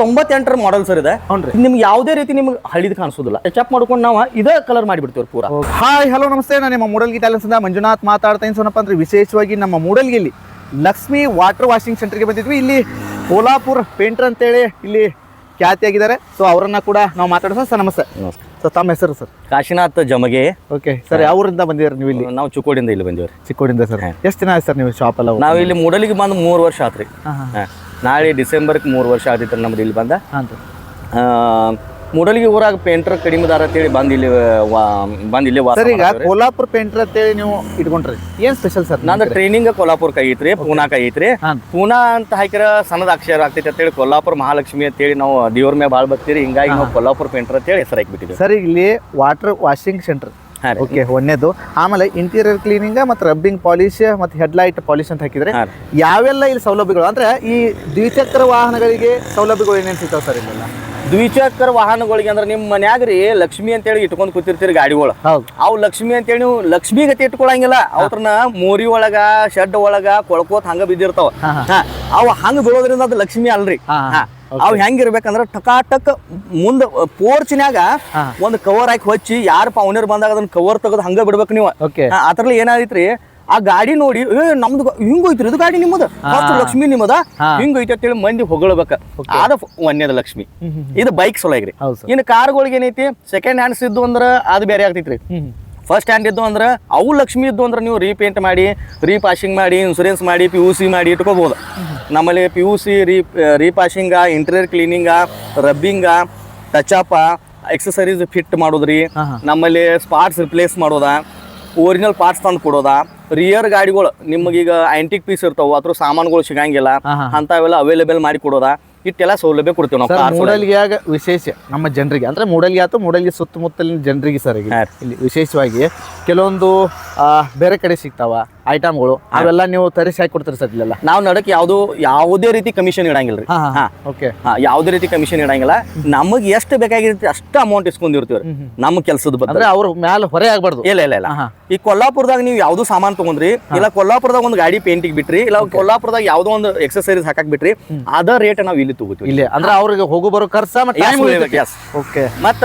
ತೊಂಬತ್ತೆಂಟರ model sir ಇದೆ. ನಿಮ್ಗೆ ಯಾವುದೇ ರೀತಿ ನಿಮ್ಗೆ ಹಳಿದ್ ಕಾಣಿಸೋದಿಲ್ಲ. ಚೆಕ್ ಮಾಡ್ಕೊಂಡು ನಾವು ಇದೇ ಕಲರ್ ಮಾಡಿಬಿಡ್ತೀವಿ ಪೂರಾ. ಹಾಯ್ ಹಲೋ ನಮಸ್ತೆ. ನಾನು ನಿಮ್ಮ ಮೂಡಲ್ಗಿ ಟ್ಯಾಲೆಂಟ್ಸಿಂದ ಮಂಜುನಾಥ್ ಮಾತಾಡ್ತಾ ಸೋನಪ್ಪ ಅಂದ್ರೆ ವಿಶೇಷವಾಗಿ ನಮ್ಮ ಮೂಡಲ್ಗಿಲ್ಲಿ ಲಕ್ಷ್ಮಿ ವಾಟರ್ ವಾಷಿಂಗ್ ಸೆಂಟರ್ಗೆ ಬಂದಿದ್ವಿ. ಇಲ್ಲಿ ಕೋಲಾಪುರ್ ಪೇಂಟರ್ ಅಂತೇಳಿ ಇಲ್ಲಿ ಖ್ಯಾತಿಯಾಗಿದ್ದಾರೆ. ಸೊ ಅವರನ್ನ ಕೂಡ ನಾವು ಮಾತಾಡೋಣ ಸರ್. ನಮಸ್ತೆ. ಸರ್ ತಮ್ಮ ಹೆಸರು sir? Kashinath Jamage. Okay sir ಯಾವ ಊರಿಂದ ಬಂದಿದ್ದೀರಿ ನೀವು ಇಲ್ಲಿ? ನಾವು ಚಿಕ್ಕೋಡಿಂದ ಇಲ್ಲಿ ಬಂದಿವ್ರಿ. ಚಿಕ್ಕೋಡಿಂದ ಸರ್. ಎಷ್ಟು ದಿನ ಸರ್ ನೀವು ಶಾಪ್ ಎಲ್ಲ ನಾವು ಇಲ್ಲಿ ಮೂಡಲಿಗೆ ಬಂದು ಮೂರು ವರ್ಷ ಆತ್ರಿ. ನಾಳೆ ಡಿಸೆಂಬರ್ಗೆ ಮೂರು ವರ್ಷ ಆದಿತ್ತು ನಮ್ದು ಇಲ್ಲಿ ಬಂದ. ಮೂಡಲ್ಗಿ ಊರಾಗ ಪೇಂಟ್ರ್ ಪೇಂಟರ್ ಕಡಿಮೆದಾರ ಅಂತೇಳಿ ಬಂದು ಇಲ್ಲಿ ಬಂದು ಇಲ್ಲಿ ಸರ್ ಈಗ ಮಾಡಾತ್ರಿ. ಪೇಂಟ್ರ್ ಅಂತೇಳಿ ನೀವು ಇಟ್ಕೊಂಡ್ರಿ. ಏನ್ ಸ್ಪೆಷಲ್ ಸರ್ ನಂದು ಟ್ರೈನಿಂಗ್ ಕೊಲ್ಲಾಪುರ್ ಐತ್ರಿ ಪೂನಾ ಐತ್ರಿ. ಹಾಂ ಪೂನಾ ಅಂತ ಹಾಕಿರ ಸಣ್ಣದ ಅಕ್ಷರ ಆಗ್ತೈತಿ ಅಂತೇಳಿ ಕೊಲ್ಲಾಪುರ ಮಹಾಲಕ್ಷ್ಮಿ ಅಂತೇಳಿ ನಾವು ದೇವ್ರ ಮೇಲೆ ಭಾಳ ಬರ್ತೀರಿ. ಹಿಂಗಾಗಿ ನಾವು ಕೊಲ್ಲಾಪುರ ಪೇಂಟ್ರ್ ಅಂತೇಳಿ ಹೆಸರು ಹಾಕ್ಬಿಟ್ಟಿದ್ವಿ. ಸರ್ ಇಲ್ಲಿ ವಾಟರ್ ವಾಷಿಂಗ್ ಸೆಂಟರ್ ಓಕೆ ಒಂದೇದು ಆಮೇಲೆ ಇಂಟೀರಿಯರ್ ಕ್ಲೀನಿಂಗ್ ಮತ್ತೆ ರಬ್ಬಿಂಗ್ ಪಾಲಿಶ್ ಮತ್ತು ಹೆಡ್ಲೈಟ್ ಪಾಲಿಶ್ ಅಂತ ಹಾಕಿದ್ರೆ ಯಾವೆಲ್ಲ ಇಲ್ಲಿ ಸೌಲಭ್ಯಗಳು? ಅಂದ್ರೆ ಈ ದ್ವಿಚಕ್ರ ವಾಹನಗಳಿಗೆ ಸೌಲಭ್ಯಗಳು ಏನೇನು ಸಿಗ್ತಾವೆ ಸರ್ ಇಲ್ಲೆಲ್ಲ? ದ್ವಿಚಕ್ರ ವಾಹನಗಳಿಗೆ ಅಂದ್ರೆ ನಿಮ್ಮ ಮನ್ಯಾಗ ರೀ ಲಕ್ಷ್ಮಿ ಅಂತೇಳಿ ಇಟ್ಕೊಂಡು ಕೂತಿರ್ತೀರಿ ಗಾಡಿಗಳು. ಅವು ಲಕ್ಷ್ಮಿ ಅಂತೇಳಿ ನೀವು ಲಕ್ಷ್ಮಿ ಗತಿ ಇಟ್ಕೊಳಂಗಿಲ್ಲ. ಅವ್ರನ್ನ ಮೋರಿ ಒಳಗ ಶೆಡ್ ಒಳಗ ಕೊಳ್ಕೋತ್ ಹಂಗ ಬಿದ್ದಿರ್ತಾವ. ಅವು ಹಂಗ ಬೀಳೋದ್ರಿಂದ ಅದು ಲಕ್ಷ್ಮಿ ಅಲ್ರಿ. ಹಾ. ಅವು ಹೆಂಗಿರ್ಬೇಕಂದ್ರ ಟಕಾಟಕ್ ಮುಂದ ಪೋರ್ಚ್ನ್ಯಾಗ. ಒಂದ್ ಕವರ್ ಹಾಕಿ ಹಚ್ಚಿ ಯಾರಪ್ಪ ಪೌನರ್ ಬಂದಾಗ ಅದನ್ನ ಕವರ್ ತೆಗೆದು ಹಂಗ ಬಿಡ್ಬೇಕು ನೀವು. ಅದ್ರಲ್ಲಿ ಏನಾದೈತ್ರಿ ಆ ಗಾಡಿ ನೋಡಿ ಏ ನಮ್ದು ಹಿಂಗೋಯ್ತ್ರಿ ಇದು ಗಾಡಿ ನಿಮ್ಮದ. ಫಸ್ಟ್ ಲಕ್ಷ್ಮಿ ನಿಮ್ಮದ ಹಾ. ಹಿಂಗ್ ಐತಿ ಅಂತೇಳಿ ಮಂದಿ ಹೊಗಳಬೇಕ. ಅದ ಒಂದೇದ ಲಕ್ಷ್ಮಿ. ಇದು ಬೈಕ್ ಸೊಲಗ್ರಿ ಹೌದು ಇನ್ ಇನ್ನು ಕಾರ್ಗಳಿಗೆ ಏನೈತಿ ಸೆಕೆಂಡ್ ಹ್ಯಾಂಡ್ಸ್ ಇದ್ದು ಅಂದ್ರ ಅದು ಬೇರೆ ಆಗ್ತೈತ್ರಿ. ಫಸ್ಟ್ ಹ್ಯಾಂಡ್ ಇದ್ದು ಅಂದ್ರೆ ಅವು ಲಕ್ಷ್ಮಿ ಇದ್ದು ಅಂದ್ರೆ ನೀವು ರೀಪೇಂಟ್ ಮಾಡಿ ರೀಪಾಶಿಂಗ್ ಮಾಡಿ ಇನ್ಸೂರೆನ್ಸ್ ಮಾಡಿ ಪಿ ಯು ಸಿ ಮಾಡಿ ಇಟ್ಕೋಬೋದು. ನಮ್ಮಲ್ಲಿ P U C re repolishing interior cleaning rubbing touch up accessories fit ಮಾಡೋದ್ರಿ. ನಮ್ಮಲ್ಲಿ ಸ್ಪಾಟ್ಸ್ ರಿಪ್ಲೇಸ್ ಮಾಡೋದ ಒರಿಜಿನಲ್ ಪಾರ್ಟ್ಸ್ ತಂದು ಕೊಡೋದ ರಿಯರ್ ಗಾಡಿಗಳು ನಿಮಗೀಗ ಆಂಟಿಕ್ ಪೀಸ್ ಇರ್ತಾವ ಅದ್ರ ಸಾಮಾನುಗಳು ಸಿಗಂಗಿಲ್ಲ. ಅಂಥವೆಲ್ಲ ಅವೈಲೇಬಲ್ ಮಾಡಿ ಕೊಡೋದ ಇಟ್ಟೆಲ್ಲ ಸೌಲಭ್ಯ ಕೊಡ್ತೀವಿ ನಾವು. ಮೂಡಲ್ಗಿಯಾಗ ವಿಶೇಷ ನಮ್ಮ ಜನರಿಗೆ ಅಂದ್ರೆ ಮೂಡಲ್ಗಿ ಆಯ್ತು ಮೂಡಲ್ಗಿ ಸುತ್ತಮುತ್ತಲಿನ ಜನರಿಗೆ ಸರ್ ಇಲ್ಲಿ ವಿಶೇಷವಾಗಿ ಕೆಲವೊಂದು ಬೇರೆ ಕಡೆ ಸಿಗ್ತಾವ ಐಟಮ್ಗಳು ಅವೆಲ್ಲ ನೀವು ತರಿಸಿ ಹಾಕಿ ಕೊಡ್ತೀರಿ ಸರ್ ಇಲ್ಲೆಲ್ಲ. ನಾವು ನಡಕ್ ಯಾವುದು ಯಾವುದೇ ರೀತಿ ಕಮಿಷನ್ ಇಡಂಗಿಲ್ಲ ರೀ ಹಾ. ಓಕೆ ಹಾ, ಯಾವುದೇ ರೀತಿ ಕಮಿಷನ್ ಇಡಂಗಿಲ್ಲ. ನಮಗೆ ಎಷ್ಟು ಬೇಕಾಗಿರುತ್ತೆ ಅಷ್ಟು ಅಮೌಂಟ್ ಇಸ್ಕೊಂಡಿರ್ತೀವಿ ನಮ್ಮ ಕೆಲಸದ ಬಂದ್ರೆ ಅಂದ್ರೆ ಅವ್ರ ಮ್ಯಾಲ ಹೊರೆ ಆಗ್ಬಾರ್ದು. ಇಲ್ಲ ಇಲ್ಲ ಇಲ್ಲ. ಈ ಕೊಲ್ಲಾಪುರದಾಗ ನೀವು ಯಾವ್ದು ಸಾಮಾನು ತಗೊಂಡ್ರಿ ಇಲ್ಲ ಕೊಲ್ಲಾಪುರದಾಗ ಒಂದು ಗಾಡಿ ಪೇಂಟಿಗೆ ಬಿಟ್ರಿ ಇಲ್ಲ ಕೊಲ್ಲಾಪುರದಾಗ ಯಾವ್ದೋ ಒಂದು ಎಕ್ಸಸೈಸ್ ಹಾಕಕ್ ಬಿಟ್ರಿ ಅದ ರೇಟ್ ನಾವು ಇಲ್ಲಿ ತಗೋತೀವಿ ಇಲ್ಲಿ. ಅಂದ್ರೆ ಅವ್ರಿಗೆ ಹೋಗು ಬರೋ ಖರ್ಚ ಮತ್ತೆ ಓಕೆ ಮತ್ತ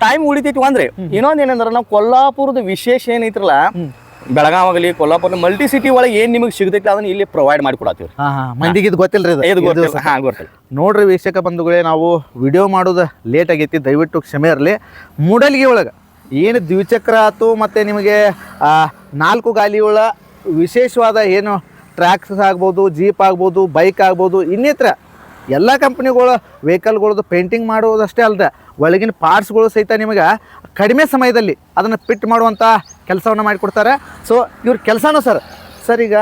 ಟೈಮ್ ಉಳಿತೈತಿ ಅಂದ್ರೆ ಇನ್ನೊಂದ್ ಏನಂದ್ರ ನಾವು ಕೊಲ್ಲಾಪುರದ ವಿಶೇಷ ಏನೈತ್ರಲ್ಲ ಬೆಳಗಾವ್ ಆಗಲಿ ಕೊಲ್ಲಾಪುರ ಮಲ್ಟಿ ಸಿಟಿ ಒಳಗೆ ಏನ್ ನಿಮಗೆ ಸಿಗ್ತೈತಿ ಅದನ್ನ ಇಲ್ಲಿ ಪ್ರೊವೈಡ್ ಮಾಡಿ ಕೊಡತ್ತೀವಿ ಹಾ ಹಾ. ಮಂದಿಗೆ ಇದು ಗೊತ್ತಿಲ್ಲ ರೀ ಇದು ಗೊತ್ತಿಲ್ಲ. ಹಾ ಗೊತ್ತಿಲ್ಲ. ನೋಡ್ರಿ ವೀಕ್ಷಕ ಬಂಧುಗಳೇ ನಾವು ವಿಡಿಯೋ ಮಾಡೋದು ಲೇಟ್ ಆಗೈತಿ ದಯವಿಟ್ಟು ಕ್ಷಮೆ ಇರಲಿ. ಮೂಡಲ್ಗಿ ಒಳಗೆ ಏನು ದ್ವಿಚಕ್ರ ಆಯ್ತು ಮತ್ತು ನಿಮಗೆ ನಾಲ್ಕು ಗಾಲಿಗಳ ವಿಶೇಷವಾದ ಏನು ಟ್ರ್ಯಾಕ್ಸ್ ಆಗ್ಬೋದು ಜೀಪ್ ಆಗ್ಬೋದು ಬೈಕ್ ಆಗ್ಬೋದು ಇನ್ನಿತರ ಎಲ್ಲ ಕಂಪ್ನಿಗಳು ವೆಹಿಕಲ್ಗಳದ್ದು ಪೇಂಟಿಂಗ್ ಮಾಡುವುದಷ್ಟೇ ಅಲ್ಲದೆ ಒಳಗಿನ ಪಾರ್ಟ್ಸ್ಗಳು ಸಹಿತ ನಿಮಗೆ ಕಡಿಮೆ ಸಮಯದಲ್ಲಿ ಅದನ್ನು ಫಿಟ್ ಮಾಡುವಂಥ ಕೆಲಸವನ್ನು ಮಾಡಿಕೊಡ್ತಾರೆ. ಸೊ ಇವ್ರ ಕೆಲಸನೂ ಸರ್ ಸರ್ ಈಗ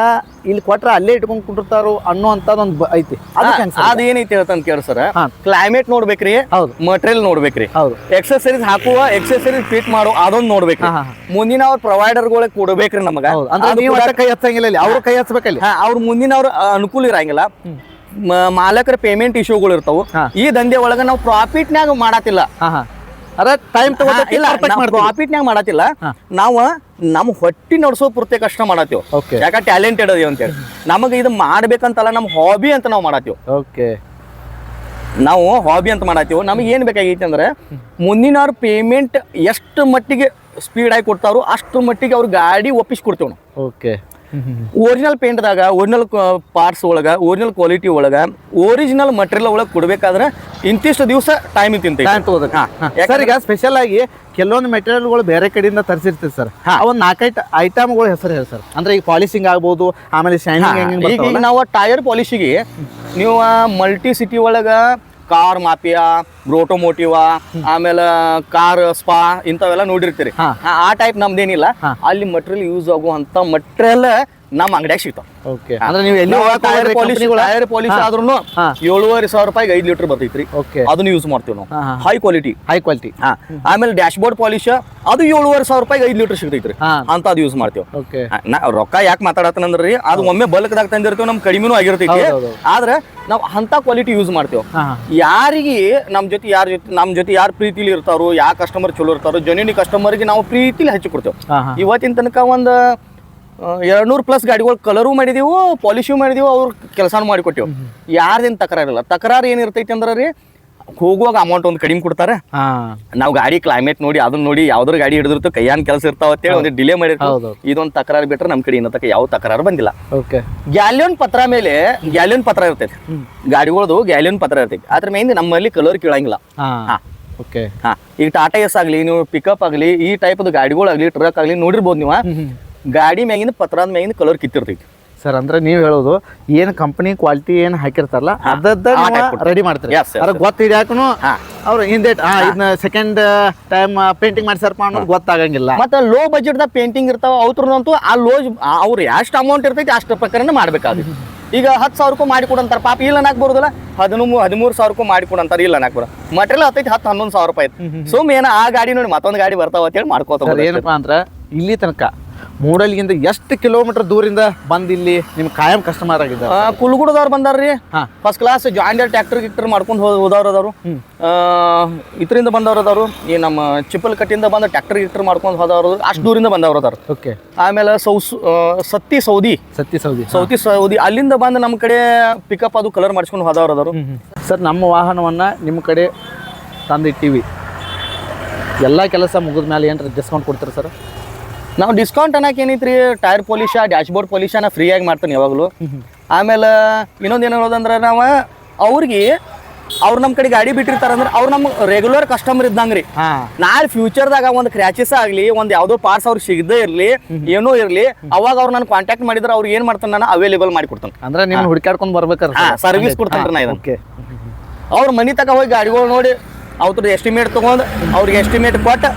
ಇಲ್ಲಿ ಕೊಟ್ರೆ ಅಲ್ಲೇ ಇಟ್ಕೊಂಡು ಕುಂಟಿರ್ತಾರೋ ಅನ್ನೋ ಐತಿ. ಅದೇನೈತಿ ಹೇಳ್ತಾನೆ ಕೇಳಿ ಸರ್. ಕ್ಲೈಮೇಟ್ ನೋಡ್ಬೇಕ್ರಿ ಹೌದು. ಮಟೀರಿಯಲ್ ನೋಡ್ಬೇಕ್ರಿ. ಹೌದು. ಎಕ್ಸಸರೀಸ್ ಹಾಕುವ ಎಕ್ಸಸರೀಸ್ ಫಿಟ್ ಮಾಡೋ ಅದೊಂದು ನೋಡ್ಬೇಕು. ಮುಂದಿನ ಅವ್ರ ಪ್ರೊವೈಡರ್ಗಳಿಗೆ ಕೊಡ್ಬೇಕ್ರಿ ನಮಗ. ಕೈ ಹಚ್ಚಂಗಿಲ್ಲ ಅವರು ಕೈ ಹಚ್ಚಬೇಕಲ್ಲಿ ಅವ್ರ ಮುಂದಿನ ಅವ್ರ ಅನುಕೂಲ ಇರಂಗಿಲ್ಲ. ಮಾಲಕರ ಪೇಮೆಂಟ್ ಇಶ್ಯೂಗಳು ಇರ್ತಾವ. ಈ ದಂಧೆ ಒಳಗ ನಾವು ಪ್ರಾಫಿಟ್ನ್ಯಾಗ ಮಾಡತ್ತಿಲ್ಲ ಅದ ಟೈಮ್ ಪ್ರಾಫಿಟ್ನ್ಯಾಗ ಮಾಡತ್ತಿಲ್ಲ. ನಾವು ನಮ್ಮ ಹೊಟ್ಟಿ ನಡ್ಸೋ ಪೂರ್ತಿ ಕಷ್ಟ ಮಾಡತ್ತೀವಿ. ಯಾಕ ಟ್ಯಾಲೆಂಟೆಡ್ ಅದೇವ್ ಅಂತೇಳಿ. ನಮಗೆ ಇದು ಮಾಡ್ಬೇಕಂತಲ್ಲ ನಮ್ಮ ಹಾಬಿ ಅಂತ ನಾವು ಮಾಡತ್ತೀವಿ. ಓಕೆ ನಾವು ಹಾಬಿ ಅಂತ ಮಾಡತ್ತೀವಿ. ನಮಗೆ ಏನು ಬೇಕಾಗೈತಿ ಅಂದ್ರೆ ಮುಂದಿನವ್ರ ಪೇಮೆಂಟ್ ಎಷ್ಟು ಮಟ್ಟಿಗೆ ಸ್ಪೀಡ್ ಆಗಿ ಕೊಡ್ತಾರೋ ಅಷ್ಟು ಮಟ್ಟಿಗೆ ಅವ್ರ ಗಾಡಿ ಒಪ್ಪಿಸಿ ಕೊಡ್ತೇವೆ ನಾವು. ಓಕೆ ಒರಿಜಿನಲ್ ಪೇಂಟ್ದಾಗ ಒರಿಜಿನಲ್ ಪಾರ್ಟ್ಸ್ ಒಳಗ ಒರಿಜಿನಲ್ ಕ್ವಾಲಿಟಿ ಒಳಗ ಒರಿಜಿನಲ್ ಮಟೀರಿಯಲ್ ಒಳಗೆ ಕೊಡ್ಬೇಕಾದ್ರೆ ಇಂತಿಷ್ಟು ದಿವಸ ಟೈಮ್ ತಿಂತೀವಿ ಸರ್ ಈಗ ಸ್ಪೆಷಲ್ ಆಗಿ ಕೆಲವೊಂದು ಮೆಟೀರಿಯಲ್ಗಳು ಬೇರೆ ಕಡೆಯಿಂದ ತರಿಸಿರ್ತೀವಿ ಸರ್. ಒಂದು ನಾಲ್ಕೈದು ಐಟಮ್ಗಳು ಹೆಸರು ಹೇಳಿ ಸರ್. ಅಂದ್ರೆ ಈಗ ಪಾಲಿಶಿಂಗ್ ಆಗ್ಬೋದು ಆಮೇಲೆ ಶೈನಿಂಗ್ ಈಗ ನಾವು ಟೈರ್ ಪಾಲಿಶಿಗೆ ನೀವು ಮಲ್ಟಿ ಸಿಟಿ ಒಳಗ ಕಾರ್ ಮಾಫಿಯಾ ಬ್ರೋಟೋಮೋಟಿವ ಆಮೇಲೆ ಕಾರ್ ಸ್ಪಾ ಇಂಥವೆಲ್ಲ ನೋಡಿರ್ತೀರಿ. ಆ ಟೈಪ್ ನಮ್ದೇನಿಲ್ಲ. ಅಲ್ಲಿ ಮಟೀರಿಯಲ್ ಯೂಸ್ ಆಗುವಂತ ಮಟೀರಿಯಲ್ ನಮ್ಮ ಅಂಗಡಿಯಾಗ ಸಿಗ್ತಾವ. ಓಕೆ ಅಂದ್ರೆ ನೀವು ಎಲ್ಲಿ ಟೈರ್ ಪಾಲಿಶ್ ಟೈರ್ ಪಾಲಿಶ್ ಆದ್ರೂ. ಏಳುವರೆ ಸಾವಿರ ರೂಪಾಯಿಗೆ ಐದು ಲೀಟರ್ ಬರ್ತೈತ್ರಿ. ಓಕೆ ಅದನ್ನ ಯೂಸ್ ಮಾಡ್ತೀವಿ ನಾವು. ಹಾ, ಕ್ವಾಲಿಟಿ ಹೈ. ಕ್ವಾಲಿಟಿ ಹಾ. ಆಮೇಲೆ ಡ್ಯಾಶ್ ಬೋರ್ಡ್ ಪಾಲಿಶ್ ಅದು ಏಳುವರೆ ಸಾವಿರ ರೂಪಾಯಿಗೆ ಐದು ಲೀಟರ್ ಸಿಗ್ತೈತ್ರಿ. ಅಂತ ಅದು ಯೂಸ್ ಮಾಡ್ತೀವಿ. ಓಕೆ ರೊಕ್ಕ ಯಾಕೆ ಮಾತಾಡತ್ತಂದ್ರಿ ಅದು ಒಮ್ಮೆ ಬಲ್ಕ್ದಾಗ ತಂದಿರ್ತೀವಿ ನಮ್ ಕಡಿಮೆನೂ ಆಗಿರ್ತೈತಿ. ಆದ್ರೆ ನಾವು ಅಂತ ಕ್ವಾಲಿಟಿ ಯೂಸ್ ಮಾಡ್ತೇವೆ. ಯಾರಿಗೆ ನಮ್ ಜೊತೆ ಯಾರ ಜೊತೆ ನಮ್ ಜೊತೆ ಯಾರು ಪ್ರೀತಿಲಿ ಇರ್ತಾರೋ ಯಾವ ಕಸ್ಟಮರ್ ಚಲೋ ಇರ್ತಾರೋ ಜನಿನಿ ಕಸ್ಟಮರ್ಗೆ ನಾವು ಪ್ರೀತಿಲಿ ಹಚ್ಚಿ ಕೊಡ್ತೇವೆ. ಇವತ್ತಿನ ತನಕ ಒಂದು ಎರಡ್ ನೂರು ಪ್ಲಸ್ ಗಾಡಿಗಳು ಕಲರು ಮಾಡಿದೀವು ಪಾಲಿಶು ಮಾಡಿದೀವು ಅವ್ರ ಕೆಲಸನೂ ಮಾಡಿಕೊಟ್ಟಿವು. ಯಾರ್ದೇನು ತಕರಾರಿಲ್ಲ. ತಕರಾರು ಏನಿರ್ತೈತಿ ಅಂದ್ರೆ ರೀ ಹೋಗುವಾಗ ಅಮೌಂಟ್ ಒಂದು ಕಡಿಮೆ ಕೊಡ್ತಾರೆ. ನಾವು ಗಾಡಿ ಕ್ಲೈಮೇಟ್ ನೋಡಿ ಅದನ್ನ ನೋಡಿ ಯಾವ್ದಾರು ಗಾಡಿ ಹಿಡಿದಿರ್ತು ಕೈಯಾನ್ ಕೆಲಸ ಇರ್ತಾವ ಅಂತೇಳಿ ಒಂದು ಡಿಲೇ ಮಾಡಿರ್ತಾವ. ಇದೊಂದು ತಕರಾರು ಬಿಟ್ರೆ ನಮ್ಮ ಕಡೆ ಇನ್ನತಕ್ಕ ಯಾವ ತಕರಾರು ಬಂದಿಲ್ಲ. ಓಕೆ. ಗ್ಯಾಲಿಯನ್ ಪತ್ರ ಮೇಲೆ ಗ್ಯಾಲಿಯನ್ ಪತ್ರ ಇರ್ತೈತಿ. ಗಾಡಿಗಳದು ಗ್ಯಾಲಿಯನ್ ಪತ್ರ ಇರ್ತೈತಿ. ಅದ್ರ ಮೇನ್ ನಮ್ಮಲ್ಲಿ ಕಲರ್ ಕೇಳಂಗಿಲ್ಲ. ಈಗ ಟಾಟಾ ಎಸ್ ಆಗಲಿ ನೀವು ಪಿಕಪ್ ಆಗಲಿ ಈ ಟೈಪ್ ಗಾಡಿಗಳಾಗ್ಲಿ ಟ್ರಕ್ ಆಗಲಿ ನೋಡಿರ್ಬೋದು ನೀವು. ಗಾಡಿ ಮ್ಯಾಗಿನ ಪತ್ರದ ಮ್ಯಾಗಿಂದ ಕಲರ್ ಕಿತ್ತಿರ್ತೈತಿ. ಸರ್ ಅಂದ್ರೆ ನೀವು ಹೇಳೋದು ಏನ್ ಕಂಪನಿ ಕ್ವಾಲಿಟಿ ಏನ್ ಹಾಕಿರ್ತಾರಲ್ಲ ಅದದ್ದ ರೆಡಿ ಮಾಡ್ತಾರೆ. ಅದ್ರ ಗೊತ್ತಿದ್ಯಾಕನು ಹಾ. ಅವ್ರು ಹಿಂದೆ ಇದನ್ನ ಸೆಕೆಂಡ್ ಟೈಮ್ ಪೇಂಟಿಂಗ್ ಮಾಡ್ಸಾರಪ್ಪ ಅನ್ನೋದು ಗೊತ್ತಾಗಂಗಿಲ್ಲ. ಮತ್ತೆ ಲೋ ಬಜೆಟ್ ದ ಪೇಂಟಿಂಗ್ ಇರ್ತಾವ ಅವ್ರದಂತೂ ಆ ಲೋ ಅವ್ರು ಎಷ್ಟು ಅಮೌಂಟ್ ಇರ್ತೈತಿ ಅಷ್ಟು ಪ್ರಕಾರನೇ ಮಾಡ್ಬೇಕಾಗುತ್ತೆ. ಈಗ ಹತ್ತು ಸಾವಿರಕ್ಕೂ ಮಾಡಿ ಕೊಡಂತಾರ ಪಾಪ ಇಲ್ಲ ನಾಕ್ ಬರೋದಿಲ್ಲ ಹದಿಮೂರು ಹದಿಮೂರು ಸಾವಿರಕ್ಕೂ ಮಾಡಿ ಕೊಡಂತಾರ ಇಲ್ಲ ನಾಕ್ ಬರೋ. ಮಟೀರಿಯಲ್ ಹತ್ತೈತಿ ಹತ್ತು ಹನ್ನೊಂದು ಸಾವಿರ ರೂಪಾಯಿ ಸುಮ್ ಏನ ಆ ಗಾಡಿ ನೋಡಿ ಮತ್ತೊಂದು ಗಾಡಿ ಬರ್ತಾವ ಅಂತೇಳಿ ಹೇಳಿ ಸರ್ ಏನಪ್ಪಾ ಅಂದ್ರೆ ಇಲ್ಲಿ ತನಕ ಮೂಡಲ್ಗಿಂತ ಎಷ್ಟು ಕಿಲೋಮೀಟರ್ ದೂರಿಂದ ಬಂದು ಇಲ್ಲಿ ನಿಮ್ ಕಾಯಂ ಕಸ್ಟಮರ್ ಆಗಿದ್ದಾರೆ? ಕುಲ್ಗುಡದವ್ರು ಬಂದಾರ್ರಿ. ಹಾಂ. ಫಸ್ಟ್ ಕ್ಲಾಸ್ ಜಾಯಿಂಟ್ ಟ್ರಾಕ್ಟರ್ ಗಿಕ್ಟರ್ ಮಾಡ್ಕೊಂಡು ಹೋದ ಹೋದವ್ರು ಅದಾರು. ಇದರಿಂದ ಬಂದವ್ರು ಅದಾರು. ಈ ನಮ್ಮ ಚಿಪ್ಪಲ್ ಕಟ್ಟಿಂದ ಬಂದ ಟ್ರಾಕ್ಟರ್ ಗಿಕ್ಟರ್ ಮಾಡ್ಕೊಂಡು ಹೋದವ್ರು ಅಷ್ಟು ದೂರಿಂದ ಬಂದವ್ರು ಅದಾರು. ಓಕೆ. ಆಮೇಲೆ ಸೌಸ್ ಸತ್ತಿ ಸೌದಿ. ಸತ್ತಿ ಸೌದಿ. ಸೌತಿ ಸೌದಿ. ಅಲ್ಲಿಂದ ಬಂದು ನಮ್ಮ ಕಡೆ ಪಿಕಪ್ ಅದು ಕಲರ್ ಮಾಡಿಸ್ಕೊಂಡು ಹೋದವ್ರು ಅದಾರು. ಸರ್ ನಮ್ಮ ವಾಹನವನ್ನ ನಿಮ್ಮ ಕಡೆ ತಂದಿಟ್ಟಿವಿ. ಎಲ್ಲ ಕೆಲಸ ಮುಗಿದ ಮೇಲೆ ಏನಾರ ಡಿಸ್ಕೌಂಟ್ ಕೊಡ್ತೀರಾ ಸರ್? ನಾವು ಡಿಸ್ಕೌಂಟ್ ಅನ್ನಕ್ಕೆ ಏನೈತ್ರಿ? Tyre polish dashboard board polish ನಾ ಫ್ರೀಯಾಗಿ ಮಾಡ್ತೀನಿ ಯಾವಾಗಲೂ. ಆಮೇಲೆ ಇನ್ನೊಂದು ಏನು ಹೇಳೋದಂದ್ರೆ ನಾವು ಅವ್ರಿಗೆ ಅವ್ರು ನಮ್ಮ ಕಡೆ ಗಾಡಿ ಬಿಟ್ಟಿರ್ತಾರಂದ್ರೆ ಅವ್ರು ನಮ್ಮ ರೆಗ್ಯುಲರ್ ಕಸ್ಟಮರ್ ಇದ್ದಂಗೆ ರೀ ನಾಳೆ ಫ್ಯೂಚರ್ದಾಗ ಒಂದು ಕ್ರ್ಯಾಚಸ್ ಆಗಲಿ ಒಂದು ಯಾವುದೋ ಪಾರ್ಟ್ಸ್ ಅವ್ರಿಗೆ ಸಿಗದೇ ಇರಲಿ ಏನೋ ಇರಲಿ ಅವಾಗ ಅವ್ರು ನಾನು ಕಾಂಟ್ಯಾಕ್ಟ್ ಮಾಡಿದ್ರೆ ಅವ್ರು ಏನು ಮಾಡ್ತಾನೆ ನಾನು ಅವೈಲೇಬಲ್ ಮಾಡಿ ಕೊಡ್ತಾನೆ. ಅಂದ್ರೆ ನೀವು ಹುಡುಕಾಡ್ಕೊಂಡು ಬರ್ಬೇಕಾದ್ರೆ ಸರ್ವಿಸ್ ಕೊಡ್ತಾನೆ ನಾ ಇದಕ್ಕೆ ಅವ್ರ ಮನೆ ತಕ ಹೋಗಿ ಗಾಡಿಗಳು ನೋಡಿ ಅವ್ರದ್ದು ಎಸ್ಟಿಮೇಟ್ ತೊಗೊಂಡು ಅವ್ರಿಗೆ ಎಸ್ಟಿಮೇಟ್ ಕೊಟ್ಟು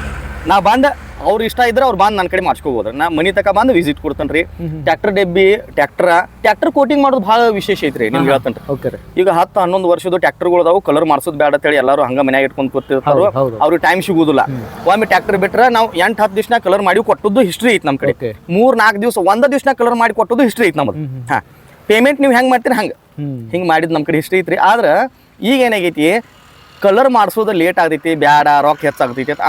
ನಾ ಬಂದು ಅವ್ರು ಇಷ್ಟ ಇದ್ರೆ ಅವ್ರು ಬಂದು ನನ್ನ ಕಡೆ ಮಾಡಿಸ್ಕೋಬೋದು. ನಾ ಮನಿ ತಕ ಬಂದು ವಿಸಿಟ್ ಕೊಡ್ತಾನೆ ರೀ. ಟ್ರ್ಯಾಕ್ಟರ್ ಡೆಬ್ಬಿ ಟ್ಯಾಕ್ಟರ್ ಟ್ಯಾಕ್ಟರ್ ಕೋಟಿಂಗ್ ಮಾಡೋದು ಭಾಳ ವಿಶೇಷ ಐತ್ರಿ ನಿಮ್ಗೆ ಹೇಳ್ತಾನೆ ಓಕೆ ಈಗ ಹತ್ತು ಹನ್ನೊಂದು ವರ್ಷದ ಟ್ಯಾಕ್ಟರ್ಗಳದಾವು ಅದಾವು ಕಲರ್ ಮಾಡ್ಸೋದು ಬೇಡ ಅಂತೇಳಿ ಎಲ್ಲರೂ ಹಂಗ ಮನ್ಯಾಗ ಇಟ್ಕೊಂಡು ಕೂತಿರ್ತಾರೋ. ಅವ್ರಿಗೆ ಟೈಮ್ ಸಿಗುದಿಲ್ಲ. ಒಮ್ಮೆ ಟ್ಯಾಕ್ಟರ್ ಬಿಟ್ರೆ ನಾವು ಎಂಟು ಹತ್ತು ದಿವಸ ಕಲರ್ ಮಾಡಿ ಕೊಟ್ಟದ್ದು ಹಿಸ್ಟ್ರಿ ಐತ್ ನಮ್ಮ ಕಡೆ. ಮೂರ್ ನಾಲ್ಕು ದಿವಸ ಒಂದ ದಿವಸ ಕಲರ್ ಮಾಡಿ ಕೊಟ್ಟದ್ದು ಹಿಸ್ಟ್ರಿ ಐತಿ ನಮ್ಮದು ಹಾ. ಪೇಮೆಂಟ್ ನೀವು ಹೆಂಗ್ ಮಾಡ್ತೀರಿ ಹಂಗೆ. ಹಿಂಗ ಹಿಂಗೆ ಮಾಡಿದ್ ನಮ್ಮ ಕಡೆ ಹಿಸ್ಟ್ರಿ ಐತ್ರಿ. ಆದ್ರೆ ಈಗ ಏನಾಗೈತಿ ಕಲರ್ ಮಾಡಿಸೋದು ಲೇಟ್ ಆಗ್ತೈತಿ ಬ್ಯಾಡ ರಾಕ್ ಹೆಚ್ಚಾಗ್ತೈತಿ ಅಂತ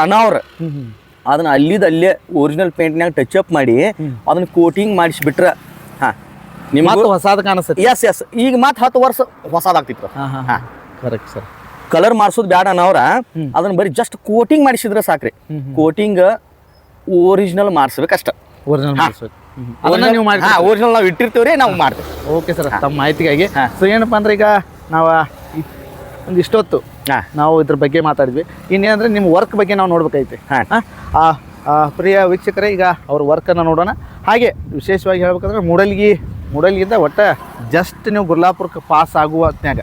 ಅದನ್ನ ಅಲ್ಲಿದ ಅಲ್ಲೇ ಒರಿಜಿನಲ್ ಪೇಂಟ್ನಾಗ ಟಚ್ ಅಪ್ ಮಾಡಿ ಅದನ್ನ ಕೋಟಿಂಗ್ ಮಾಡಿಸ್ಬಿಟ್ರೆ ಹಾ. ನಿಮ್ಮ ಹೊಸಾದ ಕಾಣಿಸ್ತೈತಿ. ಎಸ್ ಎಸ್ ಈಗ ಮತ್ತೆ ಹತ್ತು ವರ್ಷ ಹೊಸದಾಗ್ತಿತ್ತು. ಹಾ ಕರೆಕ್ಟ್ ಸರ್ ಕಲರ್ ಮಾಡಿಸೋದು ಬ್ಯಾಡ ಅನ್ನೋರ ಅದನ್ನ ಬರೀ ಜಸ್ಟ್ ಕೋಟಿಂಗ್ ಮಾಡಿಸಿದ್ರೆ ಸಾಕ್ರಿ. Coating original ಮಾಡಿಸ್ಬೇಕಷ್ಟ. ಒರಿಜಿನಲ್ ನೀವು ಇಟ್ಟಿರ್ತೀವ್ರಿ ನಾವು ಮಾಡ್ತೀವಿ. ಓಕೆ ಸರ್ ತಮ್ಮ ಮಾಹಿತಿಗಾಗಿ. ಸೊ ಏನಪ್ಪ ಅಂದ್ರೆ ಈಗ ನಾವು ಒಂದಿಷ್ಟೊತ್ತು ನಾವು ಇದ್ರ ಬಗ್ಗೆ ಮಾತಾಡಿದ್ವಿ. ಇನ್ನೇನಂದ್ರೆ ನಿಮ್ಮ ವರ್ಕ್ ಬಗ್ಗೆ ನಾವು ನೋಡ್ಬೇಕೈತಿ ಪ್ರಿಯ ವೀಕ್ಷಕರೇ ಈಗ ಅವ್ರ ವರ್ಕನ್ನು ನೋಡೋಣ. ಹಾಗೆ ವಿಶೇಷವಾಗಿ ಹೇಳ್ಬೇಕಂದ್ರೆ ಮೂಡಲ್ಗಿ ಮೂಡಲ್ಗಿಂದ ಒಟ್ಟು ಜಸ್ಟ್ ನೀವು ಗುರ್ಲಾಪುರಕ್ಕೆ ಪಾಸ್ ಆಗುವ ಹೊತ್ನ್ಯಾಗ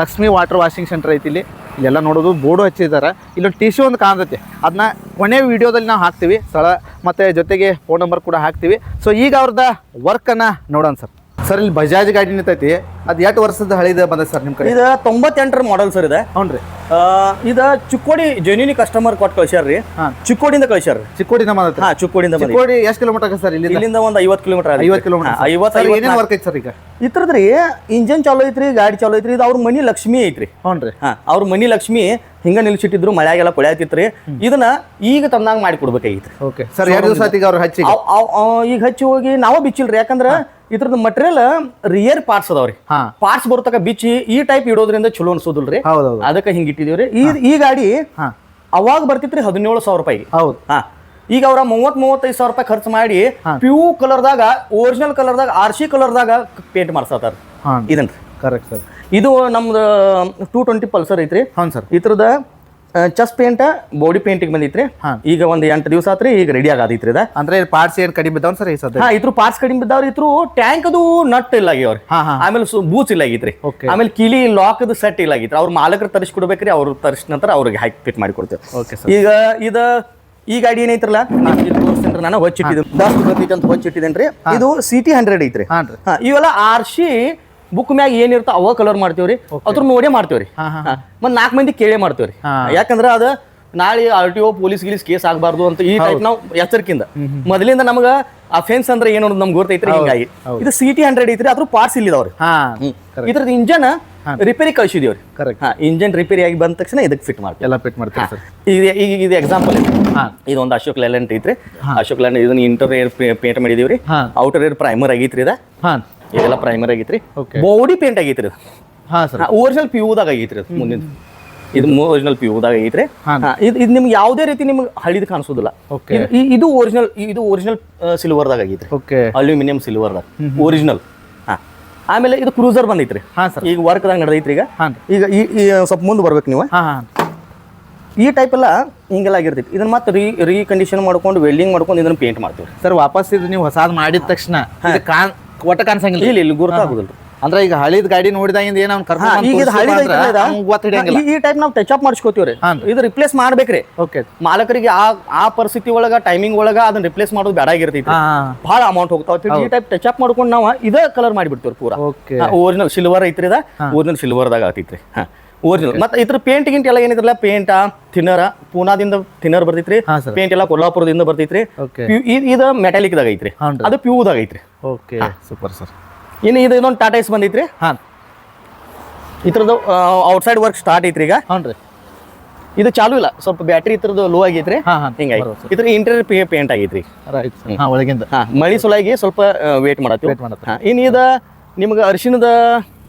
ಲಕ್ಷ್ಮಿ ವಾಟರ್ ವಾಷಿಂಗ್ ಸೆಂಟರ್ ಐತಿ ಇಲ್ಲಿ. ಇಲ್ಲೆಲ್ಲ ನೋಡೋದು ಬೋರ್ಡು ಹಚ್ಚಿದ್ದಾರೆ ಇಲ್ಲೊಂದು ಟಿ ಸಿ ಒಂದು ಕಾಣ್ತೈತಿ. ಅದನ್ನ ಕೊನೆ ವಿಡಿಯೋದಲ್ಲಿ ನಾವು ಹಾಕ್ತೀವಿ. ಸ್ಥಳ ಮತ್ತು ಜೊತೆಗೆ ಫೋನ್ ನಂಬರ್ ಕೂಡ ಹಾಕ್ತೀವಿ. ಸೊ ಈಗ ಅವ್ರದ್ದು ವರ್ಕನ್ನು ನೋಡೋಣ ಸರ್. ಸರ್ ಇಲ್ಲಿ ಬಜಾಜ್ ಗಾಡಿ ನಿಂತೈತಿ. ಅದು ಎಷ್ಟು ವರ್ಷದ ಹಳಿದ ಬಂದ ಸರ್ ನಿಮ್ಮ ಕಡೆ? ಇದು ತೊಂಬತ್ತೆಂಟರ ಮಾಡೆಲ್ ಸರ್ ಇದೆ. ಹ್ಞೂ ರೀ ಆ, ಇದ ಚಿಕ್ಕೋಡಿ ಜೆನ್ಯೂನಿ ಕಸ್ಟಮರ್ ಕೊಟ್ಟು ಕಳ್ಸ್ಯಾರ ರೀ ಚಿಕ್ಕೋಡಿಯಿಂದ ಕಳ್ಸ್ಯಾರ ಚಿಕ್ಕೋಡಿಂದ ಬಂದ ಹಾ ಚಿಕ್ಕೋಡಿಯಿಂದ ಚಿಕ್ಕೋಡಿ ಎಷ್ಟು ಕಿಲೋಮೀಟರ್ ಸರ್ ಇಲ್ಲಿ ಇಲ್ಲಿಂದ ಒಂದು ಐವತ್ತು ಕಿಲೋಮೀಟರ್ ಐವತ್ತು ಕಿಲೋಮೀಟರ್ ಐವತ್ತು ಸರ್ ಏನೇನು ವರ್ಕ್ ಐತಿ ಸರ್ ಈಗ? ಇತ್ರದ್ರಿ ಇಂಜನ್ ಚಾಲೋ ಐತ್ರಿ ಗಾಡಿ ಚಾಲೋ ಐತ್ರಿ ಇದು ಅವ್ರ ಮನಿ ಲಕ್ಷ್ಮಿ ಐತ್ರಿ. ಹ್ಞೂ ರೀ ಹಾ ಅವ್ರ ಮನಿ ಲಕ್ಷ್ಮಿ ಹಿಂಗ ನಿಲ್ಸಿಟ್ಟಿದ್ರು ಮಳೆಯಾಗೆಲ್ಲ ಕೊಳೆಯತ್ತಿತ್ರಿ ಇದನ್ನ ಈಗ ತಂದಾಗ ಮಾಡಿ ಕೊಡ್ಬೇಕಾಗಿತ್ತು ಓಕೆ ಸರ್ ಎರಡು ದಿವಸ ಈಗ ಅವ್ರು ಹಚ್ಚಿ ಈಗ? ಹಚ್ಚಿ ಹೋಗಿ ನಾವು ಬಿಚ್ಚಿಲ್ರಿ. ಯಾಕಂದ್ರ ಇದ್ರದ್ದು ಮಟೀರಿಯಲ್ ರಿಯರ್ ಪಾರ್ಟ್ಸ್ ಅದಾವ್ರಿ. ಪಾರ್ಟ್ಸ್ ಬರ್ತಕ ಬಿಚ್ಚಿ ಈ ಟೈಪ್ ಇಡೋದ್ರಿಂದ ಚಲೋ ಅನ್ಸೋದಿಲ್ರಿ. ಅದಕ್ಕೆ ಹಿಂಗೆ ಇಟ್ಟಿದೀವ್ರಿ. ಈ ಈ ಗಾಡಿ ಅವಾಗ ಬರ್ತಿತ್ರಿ ಹದಿನೇಳು ಸಾವಿರ ರೂಪಾಯಿ ಹೌದು. ಹಾ. ಈಗ ಅವ್ರ ಮೂವತ್ ಮೂವತ್ತೈದು ಸಾವಿರ ರೂಪಾಯಿ ಖರ್ಚು ಮಾಡಿ. ಪ್ಯೂ ಕಲರ್ದಾಗ ಒರಿಜಿನಲ್ ಕಲರ್ದಾಗ ಆರ್ ಸಿ ಕಲರ್ದಾಗ ಪೇಂಟ್ ಮಾಡ್ಸತ್ತಾರ. ಇದನ್ರಿ. Correct sir. ಇದು ನಮ್ದು ಟೂ ಟ್ವೆಂಟಿ ಪಲ್ಸರ್ ಐತ್ರಿ. ಹ್ಞೂ ಸರ್. ಇದ್ರದ ಚೆಸ್ಟ್ ಪೇಂಟ್ ಬಾಡಿ ಪೇಂಟಿಂಗ್ ಬಂದಿತ್ರಿ. ಈಗ ಒಂದ್ ಎಂಟು ದಿವಸ ಆತ್ರಿ ಈಗ ರೆಡಿ ಆಗದೈತ್ರಿ ಇದ. ಅಂದ್ರೆ ಪಾರ್ಟ್ಸ್ ಏನ್ ಕಡಿಮೆ ಬಿದ್ದಾವ್ ಸರ್ ಈ ಸದ್ಯ ಹಾ ಇದ್ರ ಪಾರ್ಟ್ಸ್ ಕಡಿಮೆ ಬಿದ್ದಾವ್ರಿ ಇದ್ರು ಟ್ಯಾಂಕ್ ಅದು ನಟ್ ಇಲ್ಲ ಆಗ್ಯಾವ್ರಿ ಆಮೇಲೆ ಬೂಚ್ ಇಲ್ಲ ಆಗಿತ್ರಿ. ಆಮೇಲೆ ಕಿಲಿ ಲಾಕ್ ಅದು ಸೆಟ್ ಇಲ್ಲ ಆಗಿತ್ರಿ. ಅವ್ರ ಮಾಲಕರು ತರಿಸ್ಕೊಡ್ಬೇಕ್ರಿ ಅವ್ರು ತರಿಸಿದ ನಂತರ ಅವ್ರಿಗೆ ಹಾಕಿ ಫಿಟ್ ಮಾಡಿ ಕೊಡ್ತೇವೆ. ಈಗ ಇದ ಈ ಗಾಡಿ ಏನೈತ್ರಲ್ಲ ನಾನು ಇಲ್ಲಿ ತೋರಿಸ್ತೀನಿ ನಾನು ಹೊಚ್ಚಿಟ್ಟಿದ್ದು ದಸ್ ಬರ್ತೈತೆ ಅಂತ ಇದು ಸಿಟಿ ಹಂಡ್ರೆಡ್ ಐತ್ರಿ. ಇವೆಲ್ಲ ಆರ್ ಸಿ ಬುಕ್ ಮ್ಯಾಗ ಏನಿರ್ತಾವ ಅವ ಕಲರ್ ಮಾಡ್ತೀವ್ರಿ. ಅದ್ರ ನೋಡೇ ಮಾಡ್ತೀವ್ರಿ. ಮತ್ ನಾಲ್ಕು ಮಂದಿ ಕೇಳೇ ಮಾಡ್ತೀವ್ರಿ. ಯಾಕಂದ್ರೆ ಅದ ನಾಳೆ ಆರ್ ಟಿ ಒ ಪೊಲೀಸ್ ಗಿಲೀಸ್ ಕೇಸ್ ಆಗಬಾರ್ದು ಅಂತ ಈ ಟೈಪ್ ನಾವು ಎಚ್ಚರಿಕೆಯಿಂದ. ಮೊದಲಿಂದ ನಮಗ ಅಫೆನ್ಸ್ ಅಂದ್ರೆ ಏನು ಅನ್ನೋದು ನಮ್ಗೆ ಗೊತ್ತೈತ್ರಿ ಹಿಂಗಾಗಿ. ಇದು ಸಿ ಟಿ ಹಂಡ್ರೆಡ್ ಐತ್ರಿ ಅದ್ರ ಪಾರ್ಟ್ಸ್ ಇಲ್ಲಿದವ್ರಿ ಇದ್ರದ್ದು ಇಂಜನ್ ರಿಪೇರಿ ಕಳ್ಸಿದೀವ್ರಿ. ಕರೆಕ್ಟ್ ಇಂಜನ್ ರಿಪೇರಿ ಆಗಿ ಬಂದ ತಕ್ಷಣ ಇದಕ್ಕೆ ಫಿಟ್ ಮಾಡ್ತೀವಿ ಎಲ್ಲ ಫಿಟ್ ಮಾಡ್ತೀವಿ ಸರ್. ಈಗ ಇದು. ಎಕ್ಸಾಂಪಲ್ ಹಾಂ. ಇದೊಂದು ಅಶೋಕ್ ಲೆಲೆಂಟ್ ಐತ್ರಿ. ಅಶೋಕ್ ಲೆಲೆಂಟ್ ಇದನ್ನ ಇಂಟೀರಿಯರ್ ಪೇಂಟ್ ಮಾಡಿದೀವ್ರಿ. ಔಟರ್ ಏರ್ ಪ್ರೈಮರ್ ಆಗೈತ್ರಿ ಇದ. ಇದೆಲ್ಲ ಪ್ರೈಮರ್ ಆಗೈತ್ರಿ. ಬೋಡಿ ಬಾಡಿ ಪೇಂಟ್ ಆಗೈತ್ರಿ ಹಾಂ ಸರ್. ಓರಿಜಿನಲ್ ಪ್ಯೂದಾಗ ಆಗೈತ್ರಿ ಅದು ಮುಂದಿನ. ಇದು ಒರಿಜಿನಲ್ ಪ್ಯೂದಾಗ ಐತ್ರಿ ಇದು ಇದು ನಿಮ್ಗೆ ಯಾವುದೇ ರೀತಿ ನಿಮ್ಗೆ ಹಳಿದ ಕಾಣಿಸೋದಿಲ್ಲ. ಓಕೆ ಇದು- ಓರಿಜಿನಲ್ ಇದು ಒರಿಜಿನಲ್ ಸಿಲ್ವರ್ ಒರಿಜಿನಲ್ ಸಿಲ್ವರ್ದಾಗ ಆಗೈತ್ರಿ. ಓಕೆ ಅಲ್ಯೂಮಿನಿಯಂ ಸಿಲ್ವರ್ದಾಗ ಒರಿಜಿನಲ್ ಹಾ. ಆಮೇಲೆ ಇದು ಕ್ರೂಸರ್ ಬಂದೈತ್ರಿ. ಹಾ ಸರ್. ಈಗ ವರ್ಕ್ದಾಗ ನಡೆದೈತ್ರಿ ಈಗ. ಈಗ ಈ ಸ್ವಲ್ಪ ಮುಂದೆ ಬರ್ಬೇಕು ನೀವು. ಈ ಟೈಪ್ ಎಲ್ಲ ಹಿಂಗೆಲ್ಲ ಆಗಿರ್ತೈತಿ. ಇದನ್ನ ಮತ್ತೆ ರೀ ರೀಕಂಡೀಷನ್ ಮಾಡ್ಕೊಂಡು ವೆಲ್ಡಿಂಗ್ ಮಾಡ್ಕೊಂಡು ಇದನ್ನ ಪೇಂಟ್ ಮಾಡ್ತೀವಿ ಸರ್ ವಾಪಸ್ ಇದು ನೀವು ಹೊಸಾದ್ ಮಾಡಿದ ತಕ್ಷಣ ಕಾನ್ ಒಟ್ಟ ಕಾಣಿಸಂಗಿಲ್ಲ. ಇಲ್ಲಿ ಇಲ್ಲಿ ಗುರುತಾಗುದಿಲ್ಲ. ಅಂದ್ರೆ ಈಗ ಹಳಿದ ಗಾಡಿ ನೋಡಿದಾಗಿಂದ ಏನ್ ಕರ್ಕೊಂಡು ಹಾ, ಈಗ ಇದು ಹಳಿದ ಐತಲ್ಲ ಇದು, ಗೊತ್ತಿಡಂಗಿಲ್ಲ. ಈ- ಈ ಟೈಪ್ ನಾವು ಟಚ್ ಅಪ್ ಮಾಡಿಸ್ಕೋತೀವ್ರಿ. ಇದು ರಿಪ್ಲೇಸ್ ಮಾಡ್ಬೇಕ್ರಿ. ಓಕೆ ಮಾಲಕರಿಗೆ ಆ ಆ ಪರಿಸ್ಥಿತಿ ಒಳಗ ಟೈಮಿಂಗ್ ಒಳಗ ಅದನ್ನ ರಿಪ್ಲೇಸ್ ಮಾಡೋದು ಬೇಡ ಆಗಿರ್ತೈತಿ ಬಹಳ ಭಾಳ ಅಮೌಂಟ್ ಹೋಗ್ತಾವ. ಈ ಟೈಪ್ ಟಚ್ ಅಪ್ ಮಾಡ್ಕೊಂಡು ನಾವು ಇದೇ ಕಲರ್ ಮಾಡಿಬಿಡ್ತೀವಿ ಪೂರಾ. ಓಕೆ ಒರಿಜಿನಲ್ ಸಿಲ್ವರ್ ಐತ್ರಿ ಇದ. ಒರಿಜಿನಲ್ ಸಿಲ್ವರ್ದಾಗ ಆಗ್ತೈತ್ರಿ ಹಾ. ಒರಿಜಿನಲ್ ಮತ್ತೆ ಇದ್ರ ಪೇಂಟ್ ಗಿಂಟ್ ಎಲ್ಲ ಏನಿದ್ರಲ್ಲ ಪೇಂಟ್ ಥಿನ್ನರ ಪೂನಾದಿಂದ ಥಿನ್ನರ್ ಬರ್ತೈತ್ರಿ. ಪೇಂಟ್ ಎಲ್ಲ ಕೊಲ್ಲಾಪುರದಿಂದ ಬರ್ತೈತ್ರಿ. ಇದ ಮೆಟಾಲಿಕ್ ದಾಗ ಐತ್ರಿ. ಅದು ಪ್ಯೂ ದಾಗ ಐತ್ರಿ ಓಕೆ ಸೂಪರ್ ಸರ್ ಇನ್ನು ಇದು ಇದೊಂದು ಟಾಟಾ ಎಸ್ ಬಂದೈತ್ರಿ. ಹಾ. ಇದ್ರದ್ದು ಔಟ್ಸೈಡ್ ವರ್ಕ್ ಸ್ಟಾರ್ಟ್ ಐತ್ರಿ ಈಗ. ಹ್ಞೂ ರೀ ಇದು ಚಾಲು ಇಲ್ಲ. ಸ್ವಲ್ಪ ಬ್ಯಾಟ್ರಿ ಇದ್ರದ್ದು ಲೋ ಆಗೈತ್ರಿ. ಹಿಂಗಾಗಿ. ಇದ್ರ ಇಂಟೀರಿಯರ್ ಪೇಂಟ್ ಆಗೈತ್ರಿ. ಒಳಗಿಂದ. ಮಳಿ ಸುಲಾಗಿ ಸ್ವಲ್ಪ ವೇಟ್ ಮಾಡಾತೀವಿ ವೇಟ್ ಮಾಡತ್ತೀವಿ. ಇನ್ನು ಇದ ನಿಮ್ಗೆ ಅರಿಶಿಣದ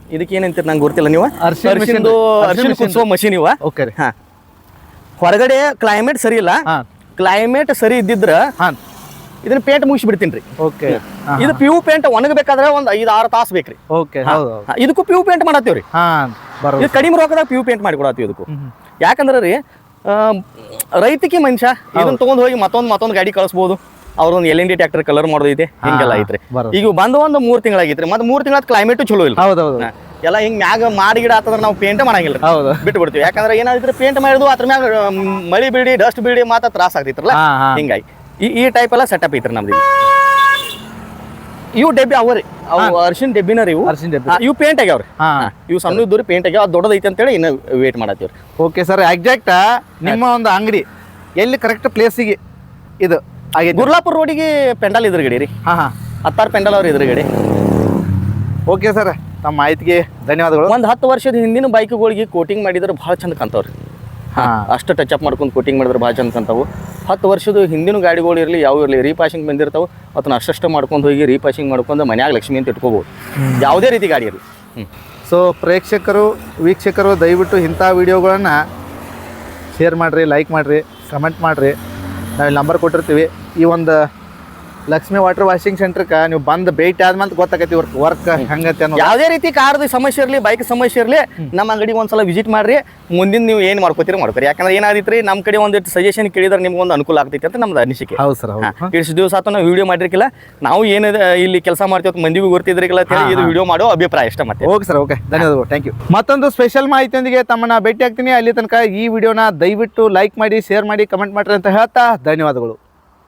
ಇದಕ್ಕೆ ಏನಂತೀರಿ ನಂಗೆ ಗೊತ್ತಿಲ್ಲ ನೀವು? ಅರಿಶಿಣ ಅರಿಶಿಣದು. ಅರಿಶಿಣ ಕುದಿಸೋ ಮಷೀನ್. ಇವ. ಓಕೆ ರೀ. ಹಾ. ಹೊರಗಡೆ ಕ್ಲೈಮೇಟ್ ಸರಿ ಇಲ್ಲ. ಕ್ಲೈಮೇಟ್ ಸರಿ ಇದ್ದಿದ್ರ ಹಾ. ಇದನ್ನ ಪೇಂಟ್ ಮುಗಿಸಿ ಬಿಡ್ತೀನಿ ರೀ. ಓಕೆ. ಇದು ಪ್ಯೂ ಪೇಂಟ್ ಒಣಗಬೇಕಾದ್ರೆ ಒಂದು ಐದು ಆರು ತಾಸು ಬೇಕ್ರಿ. ಓಕೆ ಇದಕ್ಕೂ ಪ್ಯೂ ಪೇಂಟ್ ಮಾಡತ್ತೀವ್ರಿ ಇದು ಕಡಿಮೆ ರೊಕ್ಕದಾಗ ಪ್ಯೂ ಪೇಂಟ್ ಮಾಡಿ ಕೊಡತ್ತೀವಿ ಇದಕ್ಕೂ ಯಾಕಂದ್ರೆ ರೀ ರೈತಕಿ ಮನುಷ್ಯ ಇದನ್ನ ತಗೊಂಡ್ ಹೋಗಿ ಮತ್ತೊಂದು ಮತ್ತೊಂದು ಗಾಡಿ ಕಳಿಸ್ಬೋದು. ಅವ್ರೊಂದು L N D tractor colour ಮಾಡೋದೈತೆ ಹಿಂಗೆಲ್ಲ ಐತ್ರಿ. ಈಗ ಬಂದು ಒಂದು ಮೂರು ತಿಂಗಳಾಗಿತ್ರಿ. ಮತ್ತೆ ಮೂರು ತಿಂಗಳ ಕ್ಲೈಮೇಟು ಚಲೋ ಇಲ್ಲ ಹೌದು. ಎಲ್ಲ ಹಿಂಗ್ ಮ್ಯಾಗ ಮಾಡಿ ಗಿಡ ಆತಂದ್ರೆ ನಾವು ಪೇಂಟ್ ಮಾಡಂಗಿಲ್ಲ ಹೌದು. ಬಿಟ್ಟು ಬಿಡ್ತೀವಿ ಯಾಕಂದ್ರೆ ಏನಾದ್ರೆ ಪೇಂಟ್ ಮಾಡಿದ್ವು ಅದ್ರ ಮ್ಯಾಗ ಮಳಿ ಬಿಡಿ ಡಸ್ಟ್ ಬಿಡಿ ಮಾತ್ರ ತ್ರಾಸ ಆಗ್ತಿತ್ತಲ್ಲ ಹಿಂಗಾಗಿ. ಈ ಈ ಟೈಪ್ ಎಲ್ಲ ಸೆಟಪ್ ಐತ್ರಿ ನಮ್ದು. ಇವು ಡೆಬ್ಬಿ ಅವರಿ ಅವು ಅರ್ಶಿನ್ ಡಬ್ಬಿನ ರೀ ಇವು. ಅರ್ಶಿನ್ ಡೆಬ್ಬಿ. ಇವು ಪೇಂಟ್ ಆಗ್ಯಾವ್ರಿ. ಇವು ಸಣ್ಣ ಇದ್ದು ಪೇಂಟ್ ಆಗ್ಯಾವ. ಅದು ದೊಡ್ಡದೈತೆ ಅಂತೇಳಿ ಇನ್ನು ವೇಟ್ ಮಾಡತ್ತೀವ್ರಿ. ಓಕೆ ಸರ್ ಎಕ್ಸಾಕ್ಟ್ ನಿಮ್ಮ ಒಂದು ಅಂಗಡಿ ಎಲ್ಲಿ ಕರೆಕ್ಟ್ ಪ್ಲೇಸಿಗೆ ಇದು? ಆಗೈತೆ ಗುರ್ಲಾಪುರ ರೋಡಿಗೆ ಪೆಂಡಲ್ ಎದುರುಗಡೆ ರೀ. ಹಾಂ ಹಾಂ. ಹತ್ತಾರು ಪೆಂಡಲ್ ಅವ್ರ ಗಡಿ ಓಕೆ ಸರ್ ತಮ್ಮ ಮಾಹಿತಿಗೆ ಧನ್ಯವಾದಗಳು. ಒಂದು ಹತ್ತು ವರ್ಷದ ಹಿಂದಿನ ಬೈಕ್ಗಳಿಗೆ ಕೋಟಿಂಗ್ ಮಾಡಿದ್ರೆ ಭಾಳ ಚಂದ ಕಾಣ್ತಾವ್ರಿ. ಹಾಂ. ಅಷ್ಟು ಟಚ್ ಅಪ್ ಮಾಡ್ಕೊಂಡು ಕೋಟಿಂಗ್ ಮಾಡಿದ್ರೆ ಭಾಳ ಚಂದ ಕಾಣ್ತಾವು. ಹತ್ತು ವರ್ಷದ ಹಿಂದಿನ ಗಾಡಿಗಳು ಇರಲಿ ಯಾವ ಇರಲಿ ರೀಪಾಶಿಂಗ್ ಬಂದಿರ್ತಾವೆ. ಅದನ್ನ ಅಷ್ಟು ಮಾಡ್ಕೊಂಡು ಹೋಗಿ ರೀಪಾಶಿಂಗ್ ಮಾಡ್ಕೊಂಡು ಮನ್ಯಾಗ ಲಕ್ಷ್ಮಿ ಅಂತ ಇಟ್ಕೋಬೋದು. ಯಾವುದೇ ರೀತಿ ಗಾಡಿ ಇರಲಿ. ಹ್ಞೂ ಸೊ ಪ್ರೇಕ್ಷಕರು ವೀಕ್ಷಕರು ದಯವಿಟ್ಟು ಇಂಥ ವೀಡಿಯೋಗಳನ್ನು ಶೇರ್ ಮಾಡಿರಿ ಲೈಕ್ ಮಾಡಿರಿ ಕಮೆಂಟ್ ಮಾಡಿರಿ. ನಾವು ಇಲ್ಲಿ ನಂಬರ್ ಕೊಟ್ಟಿರ್ತೀವಿ. ಈ ಒಂದು ಲಕ್ಷ್ಮಿ ವಾಟರ್ ವಾಷಿಂಗ್ ಸೆಂಟರ್ಕ ನೀವು ಬಂದ್ ಭೇಟಿ ಆದ್ಮಂತ ಗೊತ್ತಾಗೈತಿ ವರ್ಕ್ ವರ್ಕ್ ಹೆಂಗೈತಿ ಅನ್ನೋ ಯಾವುದೇ ರೀತಿ ಕಾರ್ದ ಸಮಸ್ಯೆ ಇರಲಿ ಬೈಕ್ ಸಮಸ್ಯೆ ಇರಲಿ ನಮ್ಮ ಅಂಗಡಿಗೆ ಒಂದ್ಸಲ ವಿಸಿಟ್ ಮಾಡ್ರಿ ಮುಂದಿನ ನೀವು ಏನು ಮಾಡ್ಕೋತೀರಿ ಮಾಡ್ಕೋರಿ. ಯಾಕಂದ್ರೆ ಏನಾದ್ರಿ ನಮ್ಮ ಕಡೆ ಒಂದಿಷ್ಟು ಸಜೆಷನ್ ಕೇಳಿದ್ರೆ ನಿಮ್ಗೆ ಒಂದು ಅನುಕೂಲ ಆಗ್ತೈತಿ ಅಂತ ನಮ್ದು ಅನಿಸಿಕೆ. ಹೌದು ಸರ್ ಇಷ್ಟು ದಿವಸ ಆತ ನಾವು ವಿಡಿಯೋ ಮಾಡಿರ್ಕಿಲ್ಲ. ನಾವು ಏನಿದೆ ಇಲ್ಲಿ ಕೆಲಸ ಮಾಡ್ತೀವಿ ಮಂದಿಗೂ ಗೊತ್ತಿದ್ರಿಗಿಲ್ಲ ಇದು ವಿಡಿಯೋ ಮಾಡೋ ಅಭಿಪ್ರಾಯ ಇಷ್ಟ ಮತ್ತೆ. Okay sir okay. ಧನ್ಯವಾದಗಳು ಥ್ಯಾಂಕ್ ಯು ಮತ್ತೊಂದು ಸ್ಪೆಷಲ್ ಮಾಹಿತಿಯೊಂದಿಗೆ ತಮ್ಮನ್ನ ಭೇಟಿ ಆಗ್ತೀನಿ ಅಲ್ಲಿ ತನಕ ಈ ವಿಡಿಯೋನ ದಯವಿಟ್ಟು ಲೈಕ್ ಮಾಡಿ ಶೇರ್ ಮಾಡಿ ಕಮೆಂಟ್ ಮಾಡ್ರಿ ಅಂತ ಹೇಳ್ತಾ ಧನ್ಯವಾದಗಳು.